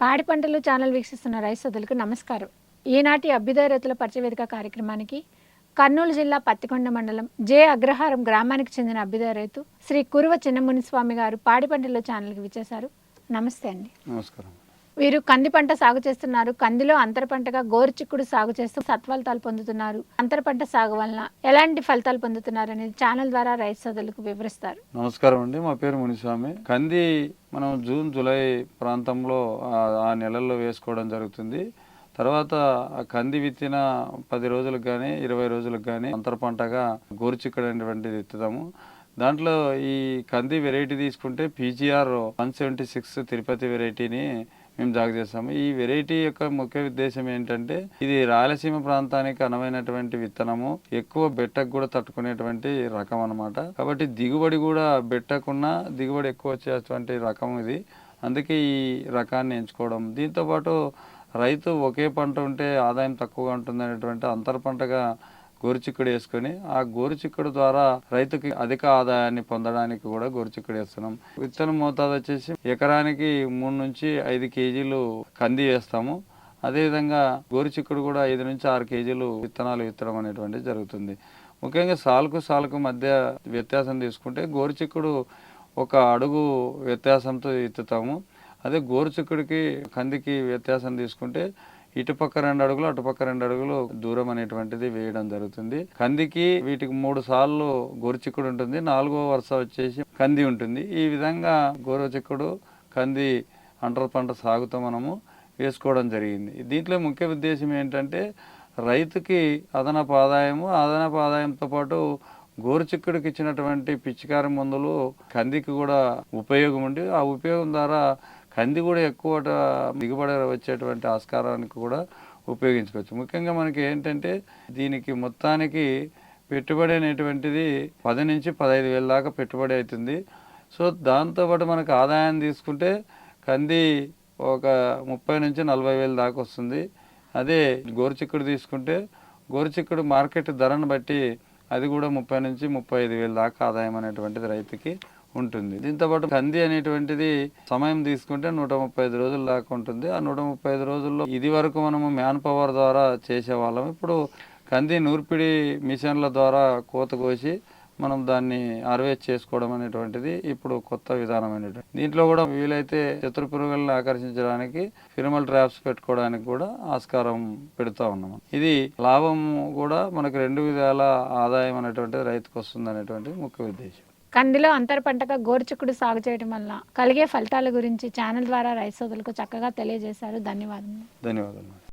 పాడి పంటలు ఛానల్ వీక్షిస్తున్న రైతు సోదరులకు నమస్కారం. ఈనాటి అభ్యుదయ రైతుల పరిచయవేదిక కార్యక్రమానికి కర్నూలు జిల్లా పత్తికొండ మండలం జే అగ్రహారం గ్రామానికి చెందిన అభ్యుదయ రైతు శ్రీ కురువ చిన్నమునిస్వామి గారు పాడి పంటలు ఛానల్కి విచ్చేశారు. నమస్తే అండి. నమస్కారం. వీరు కంది పంట సాగు చేస్తున్నారు. కందిలో అంతర పంటగా గోరుచిక్కుడు సాగు చేస్తూ సత్ఫలితాలు పొందుతున్నారు. అంతర పంట సాగు వలన ఎలాంటి ఫలితాలు పొందుతున్నారు అనేది ఛానల్ ద్వారా రైతు సోదరులకు వివరిస్తారు. నమస్కారం అండి. మా పేరు మునిస్వామి. కంది మనం జూన్ జూలై ప్రాంతంలో ఆ- నెలల్లో వేసుకోవడం జరుగుతుంది. తర్వాత ఆ కంది విత్తిన పది రోజులకు కానీ ఇరవై రోజులకు కానీ అంతర పంటగా గోరుచిక్కడు అనేటువంటిది విత్తుతాము. దాంట్లో ఈ కంది వెరైటీ తీసుకుంటే PGR one seventy six Tirupati వెరైటీని మేము జాగు చేస్తాము. ఈ వెరైటీ యొక్క ముఖ్య ఉద్దేశం ఏంటంటే ఇది రాయలసీమ ప్రాంతానికి అనువైనటువంటి విత్తనము. ఎక్కువ బెట్టకు కూడా తట్టుకునేటువంటి రకం అన్నమాట. కాబట్టి దిగుబడి కూడా బెట్టకున్నా దిగుబడి ఎక్కువ వచ్చేటువంటి రకం ఇది. అందుకే ఈ రకాన్ని ఎంచుకోవడం. దీంతో పాటు రైతు ఒకే పంట ఉంటే ఆదాయం తక్కువగా ఉంటుంది అనేటువంటి అంతర పంటగా గోరుచిక్కుడు వేసుకొని ఆ గోరుచిక్కుడు ద్వారా రైతుకి అధిక ఆదాయాన్ని పొందడానికి కూడా గోరుచిక్కుడు వేస్తున్నాం. విత్తనం మోతాదు వచ్చేసి ఎకరానికి మూడు నుంచి ఐదు కేజీలు కంది వేస్తాము. అదేవిధంగా గోరుచిక్కుడు కూడా ఐదు నుంచి ఆరు కేజీలు విత్తనాలు విత్తడం అనేటువంటిది జరుగుతుంది. ముఖ్యంగా సాలుకు సాలుకు మధ్య వ్యత్యాసం తీసుకుంటే గోరుచిక్కుడు ఒక అడుగు వ్యత్యాసంతో ఎత్తుతాము. అదే గోరుచిక్కుడికి కందికి వ్యత్యాసం తీసుకుంటే ఇటుపక్క రెండు అడుగులు అటుపక్క రెండు అడుగులు దూరం అనేటువంటిది వేయడం జరుగుతుంది. కందికి వీటికి మూడు సార్లు గోరుచిక్కుడు ఉంటుంది. నాలుగో వరుస వచ్చేసి కంది ఉంటుంది. ఈ విధంగా గోరుచిక్కుడు కంది అంటర్ పంట సాగుతో మనము వేసుకోవడం జరిగింది. దీంట్లో ముఖ్య ఉద్దేశం ఏంటంటే రైతుకి అదనపు ఆదాయము అదనపు ఆదాయంతో పాటు గోరుచిక్కుడికి ఇచ్చినటువంటి పిచికారి మందులు కందికి కూడా ఉపయోగం ఉండి ఆ ఉపయోగం ద్వారా కంది కూడా ఎక్కువ దిగుబడి వచ్చేటువంటి ఆస్కారానికి కూడా ఉపయోగించుకోవచ్చు. ముఖ్యంగా మనకి ఏంటంటే దీనికి మొత్తానికి పెట్టుబడి అనేటువంటిది పది నుంచి పదహైదు వేల దాకా పెట్టుబడి అవుతుంది. సో దాంతోపాటు మనకు ఆదాయం తీసుకుంటే కంది ఒక ముప్పై నుంచి నలభై వేల దాకా వస్తుంది. అదే గోరుచిక్కుడు తీసుకుంటే గోరుచిక్కుడు మార్కెట్ ధరను బట్టి అది కూడా ముప్పై నుంచి ముప్పై ఐదు వేల దాకా ఆదాయం అనేటువంటిది రైతుకి ఉంటుంది. దీంతో పాటు కంది అనేటువంటిది సమయం తీసుకుంటే నూట ముప్పై ఐదు రోజుల దాకా ఉంటుంది. ఆ నూట ముప్పై ఐదు రోజుల్లో ఇది వరకు మనము మ్యాన్ పవర్ ద్వారా చేసేవాళ్ళం. ఇప్పుడు కంది నూర్పిడి మిషన్ల ద్వారా కోత కోసి మనం దాన్ని హార్వెస్ట్ చేసుకోవడం అనేటువంటిది ఇప్పుడు కొత్త విధానం అనేటువంటి దీంట్లో కూడా వీలైతే చతుర్పురుగులను ఆకర్షించడానికి ఫిరమల్ ట్రాప్స్ పెట్టుకోవడానికి కూడా ఆస్కారం పెడుతూ ఉన్నాం. ఇది లాభం కూడా మనకు రెండు విధాల ఆదాయం అనేటువంటిది రైతుకు వస్తుంది అనేటువంటిది ముఖ్య ఉద్దేశం. కందిలో అంతర పంటగా గోరుచిక్కుడు సాగు చేయడం వల్ల కలిగే ఫలితాల గురించి ఛానల్ ద్వారా రైతు సోదరులకు చక్కగా తెలియజేశారు. ధన్యవాదములు. ధన్యవాదాలు